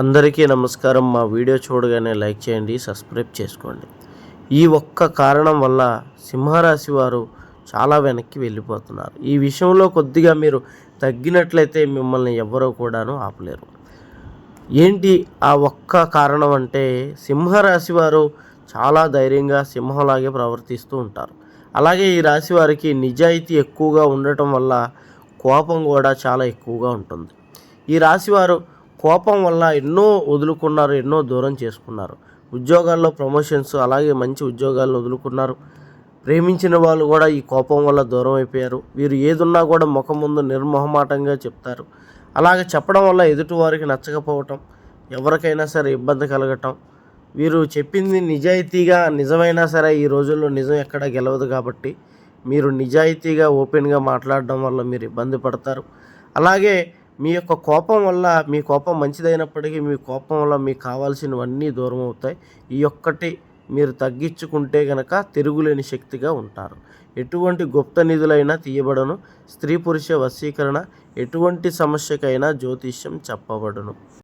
అందరికీ నమస్కారం. మా వీడియో చూడగానే లైక్ చేయండి సబ్స్క్రైబ్ చేసుకోండి. ఈ ఒక్క కారణం వల్ల సింహరాశి వారు చాలా వెనక్కి వెళ్ళిపోతున్నారు. ఈ విషయంలో కొద్దిగా మీరు తగ్గినట్లయితే మిమ్మల్ని ఎవ్వరూ కూడాను ఆపలేరు. ఏంటి ఆ ఒక్క కారణం అంటే సింహరాశి వారు చాలా ధైర్యంగా సింహంలాగే ప్రవర్తిస్తూ ఉంటారు. అలాగే ఈ రాశి వారికి నిజాయితీ ఎక్కువగా ఉండటం వల్ల కోపం కూడా చాలా ఎక్కువగా ఉంటుంది. ఈ రాశివారు కోపం వల్ల ఎన్నో వదులుకున్నారు ఎన్నో దూరం చేసుకున్నారు. ఉద్యోగాల్లో ప్రమోషన్స్ అలాగే మంచి ఉద్యోగాలను వదులుకున్నారు. ప్రేమించిన వాళ్ళు కూడా ఈ కోపం వల్ల దూరం అయిపోయారు. వీరు ఏదున్నా కూడా ముఖం ముందు నిర్మోహమాటంగా చెప్తారు. అలాగే చెప్పడం వల్ల ఎదుటి వారికి నచ్చకపోవటం ఎవరికైనా సరే ఇబ్బంది కలగటం. వీరు చెప్పింది నిజాయితీగా నిజమైనా సరే ఈ రోజుల్లో నిజం ఎక్కడ గెలవదు కాబట్టి మీరు నిజాయితీగా ఓపెన్గా మాట్లాడడం వల్ల మీరు ఇబ్బంది పడతారు. అలాగే మీ యొక్క కోపం వల్ల మీ కోపం మంచిదైనప్పటికీ మీ కోపం వల్ల మీకు కావాల్సినవన్నీ దూరం అవుతాయి. ఈ ఒక్కటి మీరు తగ్గించుకుంటే గనక తిరుగులేని శక్తిగా ఉంటారు. ఎటువంటి గుప్త నిధులైనా తీయబడను. స్త్రీ పురుష వశీకరణ ఎటువంటి సమస్యకైనా జ్యోతిష్యం చెప్పబడును.